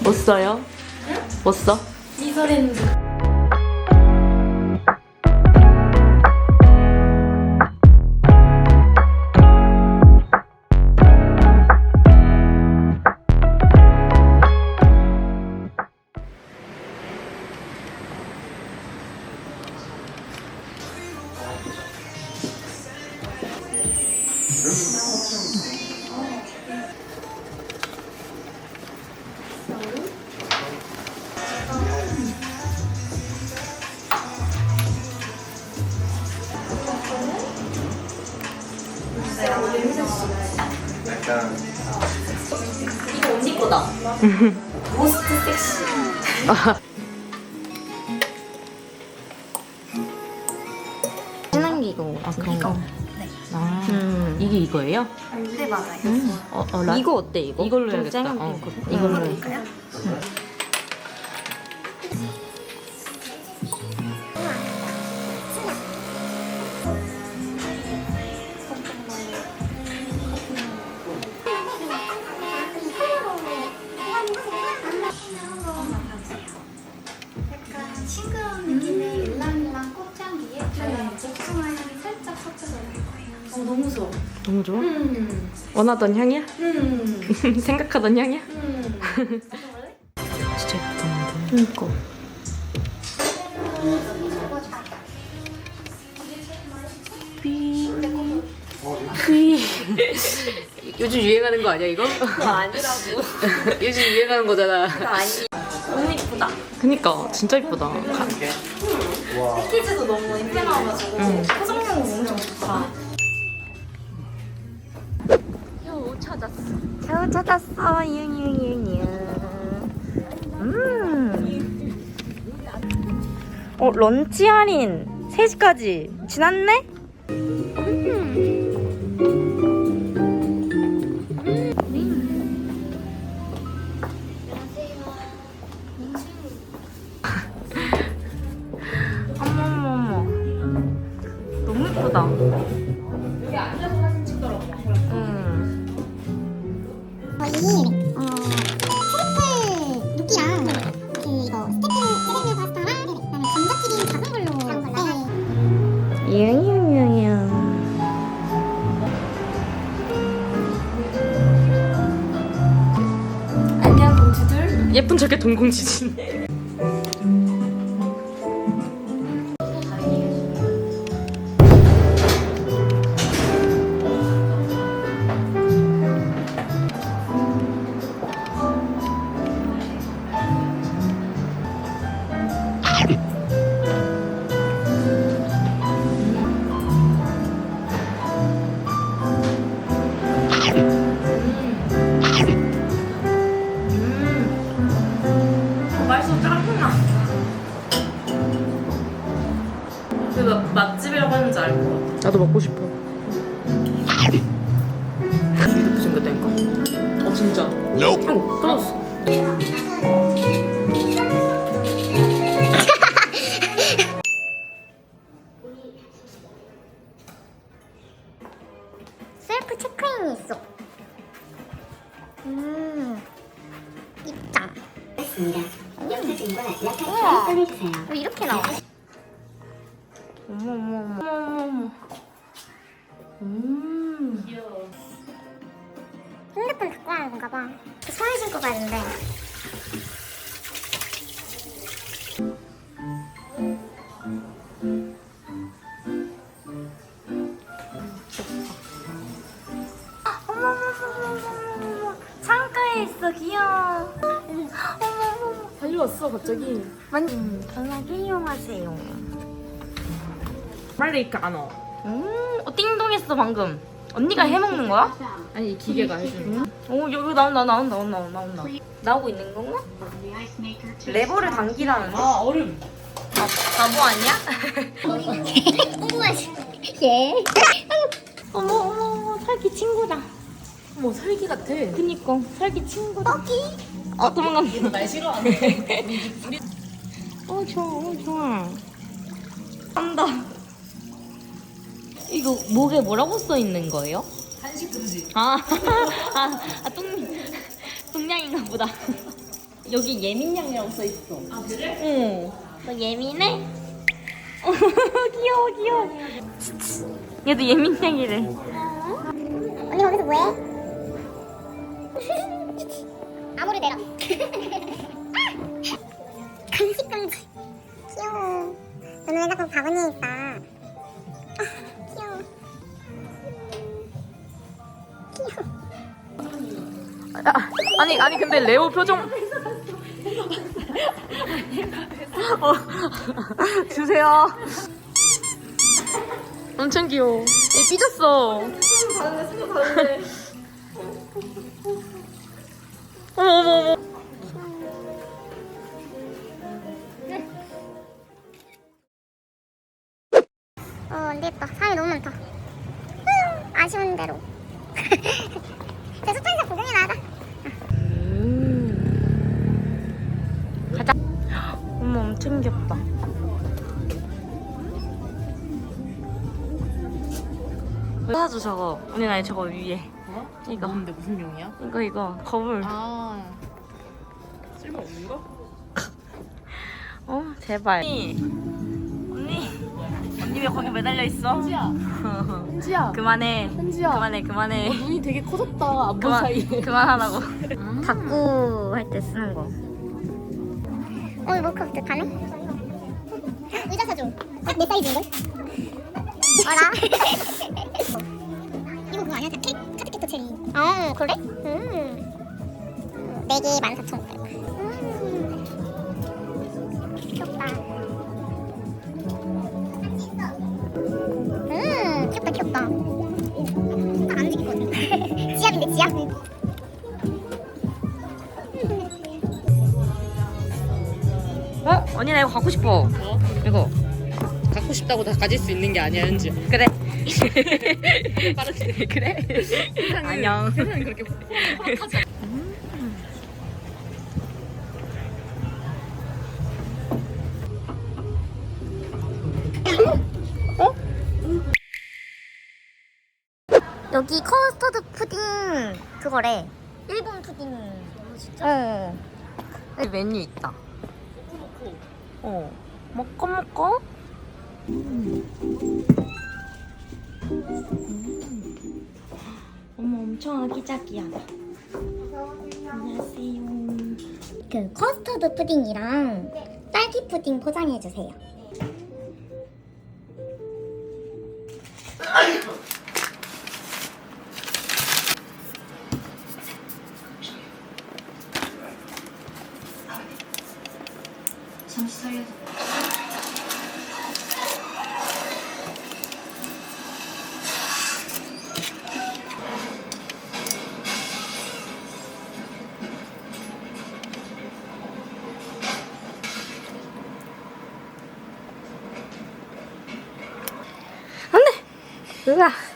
뭐 써요? 뭐 써? 이설했는데. 약간 이거 언니 거다. 모스트 섹시. 신랑기고 아 그런 거. 아, 이게 이거예요? 네 맞아요. 어, 어, 라... 이거 어때 이거? 이걸로 좀 해야겠다. 쨍한 어, 핑크. 이걸로 응. 해야겠다. 약 어 너무 좋아. 너무 좋아? 음. 원하던 향이야? 음. 생각하던 향이야? 음. 진짜 예쁘다. 그니까. 휘. 요즘 유행하는 거 아니야 이거? 그거 아니라고. 요즘 유행하는 거잖아. 아니. 너무 이쁘다. 그니까 진짜 예쁘다. 가- 패키지도 너무 예쁘게 나와가지고 포장력이 엄청 좋다. 겨우 찾았어. 유유유유. 음. 어 런치 할인 3시까지 지났네? 어 저희 어, 트리플 누끼랑 그 이거 스테이크 스테이크 파스타랑 그다음에 감자튀김 작은 걸로 작은 걸로 네. 예쁜 척의 동공지진. 맛있어 짱구나. 그거 맛집이라고 하는지 알 것 같아. 나도 먹고 싶어. 이렇게 생겼다니까? 어 진짜. 어 떨어졌어. 어머머머 음. 핸드폰 갖고 되는가 봐. 손을 신고 가야 창가에 있어 귀여워 달려왔어 갑자기. 완전 편하게 이용하세요 안 와. 음, 어, 띵동했어 방금 언니가 해 먹는 거야? 아니 이 기계가 해주는. 어 여기 나온다 나온다 나온다 나온다 나오고 있는 건가? 레버를 당기라는데? 아 얼음. 아, 바보 아니야? 궁금하지? 예. 어머 어머 어머 살기 친구다 어머 살기 같아. 그니까 살기 친구다 떡이 어 도망간다 날 싫어하네. 어 좋아 어 좋아 간다 이거 목에 뭐라고 써 있는 거예요? 한식 금지. 아, 아, 아 똥, 똥냥인가 보다 여기 예민양이라고 써 있어. 아 그래? 응. 너 예민해? 귀여워 귀여워. 얘도 예민양이래. 언니 거기서 뭐해? 아무리 대라. 간식 강지. 귀여워. 너는 왜 자꾸 바구니에 있어? 아. 아, 아니 아니 근데 레오 표정. 어, 주세요. 엄청 귀여워. 얘 삐졌어. 어머 어머 귀엽다. 사줘 저거. 언니 나 저거 위에. 어? 이거. 뭔데 무슨 용이야? 이거 이거 거울. 아 쓸모 없는 거? 어 제발. 언니. 언니. 언니 왜 거기 매달려 있어? 현지야 현지야 그만해. 현지야 그만해 그만해. 눈이 되게 커졌다 안본 그만 사이에 그만하라고. 탁구 할때 쓰는 거. 어, 이거 몰카 어떡하네? 의자 사줘. 어, 내 사이즈인걸? 어라? 이거 그거 아니야? 케이크 카트키토 체리. 어, 그래? 음. 4개 14,500원. 음. 귀엽다. 음, 귀엽다, 귀엽다. 나 이거 갖고 싶어. 어? 이거. 갖고 싶다고 다 가질 수 있는 게 아니야 현지야 그래. 빠르지 그래. 안녕. 세상이 그렇게 하지 여기 커스터드 푸딩 그거래. 일본 푸딩. 어. 여기 메뉴 있다. 어. 먹고 먹고. 어머 엄청 아기자기야. 안녕하세요. 그 커스터드 푸딩이랑 딸기 푸딩 포장해 주세요. 으아.